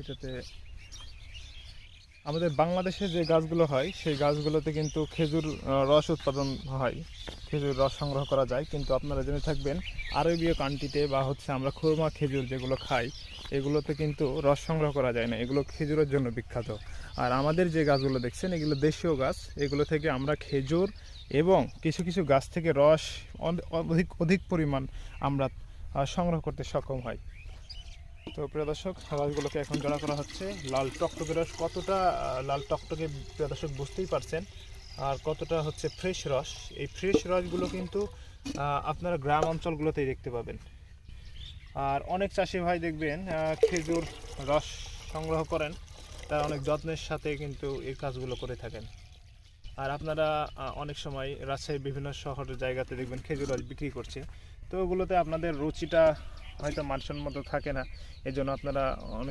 এটাতে আমাদের বাংলাদেশে যে গাছগুলো হয়, সেই গাছগুলোতে কিন্তু খেজুর রস উৎপাদন হয়। খেজুর রস সংগ্রহ করা যায়। কিন্তু আপনারা জেনে থাকবেন, আরবীয় কান্ট্রিতে বা হচ্ছে আমরা খুরমা খেজুর যেগুলো খাই, এগুলোতে কিন্তু রস সংগ্রহ করা যায় না। এগুলো খেজুরের জন্য বিখ্যাত। আর আমাদের যে গাছগুলো দেখছেন, এগুলো দেশীয় গাছ। এগুলো থেকে আমরা খেজুর এবং কিছু কিছু গাছ থেকে রস অধিক অধিক পরিমাণ আমরা সংগ্রহ করতে সক্ষম হয়। তো প্রিয় দর্শক রসগুলোকে এখন জড়া করা হচ্ছে। লাল টকটকে রস কতটা লাল টকটকে প্রিয় দর্শক বুঝতেই পারছেন। আর কতটা হচ্ছে ফ্রেশ রস। এই ফ্রেশ রসগুলো কিন্তু আপনারা গ্রাম অঞ্চলগুলোতেই দেখতে পাবেন। আর অনেক চাষি ভাই দেখবেন খেজুর রস সংগ্রহ করেন। তারা অনেক যত্নের সাথে কিন্তু এই কাজগুলো করে থাকেন। আর আপনারা অনেক সময় রাজশাহীর বিভিন্ন শহরের জায়গাতে দেখবেন খেজুর রস বিক্রি করছে। তো ওগুলোতে আপনাদের রুচিটা হয়তো মানুষের মতো থাকে না। এজন্য আপনারা অনেক